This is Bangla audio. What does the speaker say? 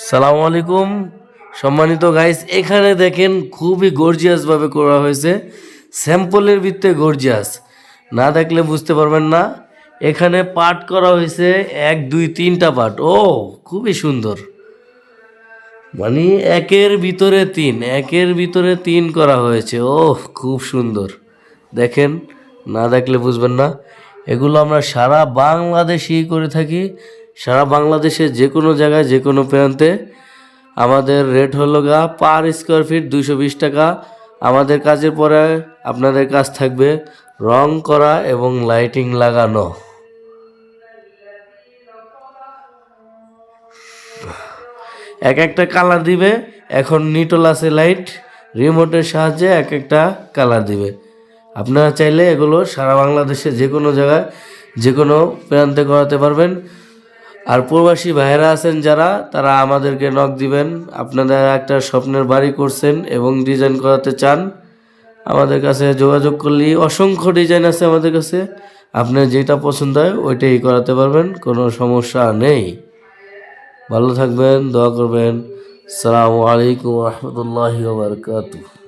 সালাম আলাইকুম। সম্মানিত গাইস এখানে দেখেন খুবই গর্জিয়াসভাবে করা হয়েছে। স্যাম্পলের ভিত্তে গর্জিয়াস না দেখলে বুঝতে পারবেন না। এখানে পাট করা হয়েছে এক, দুই, তিনটা পাট ও, খুবই সুন্দর। মানে একের ভিতরে তিন, একের ভিতরে তিন করা হয়েছে। ও, খুব সুন্দর। দেখেন, না দেখলে বুঝবেন না। এগুলো আমরা সারা বাংলাদেশেই করে থাকি। সারা বাংলাদেশে যে কোনো জায়গায় যে কোনো প্রান্তে আমাদের রেট হলো গা পার স্কোয়ার ফিট দুইশো বিশ টাকা। আমাদের কাজের পরে আপনাদের কাজ থাকবে রং করা এবং লাইটিং লাগানো। এক একটা কালার দিবে, এখন নিটল আছে লাইট রিমোটের সাহায্যে এক একটা কালার দিবে। আপনারা চাইলে এগুলো সারা বাংলাদেশে যে কোনো জায়গায় যে কোনো প্রান্তে করাতে পারবেন। আর প্রবাসী ভাইয়েরা আছেন যারা, তারা আমাদেরকে নক দিবেন। আপনারা একটা স্বপ্নের বাড়ি করছেন এবং ডিজাইন করাতে চান, আমাদের কাছে যোগাযোগ করলেই অসংখ্য ডিজাইন আছে আমাদের কাছে। আপনার যেটা পছন্দ হয়, ওইটাই করাতে পারবেন, কোনো সমস্যা নেই। ভালো থাকবেন, দোয়া করবেন। সালামু আলাইকুম রহমতুল্লাহি বারকাতুহ।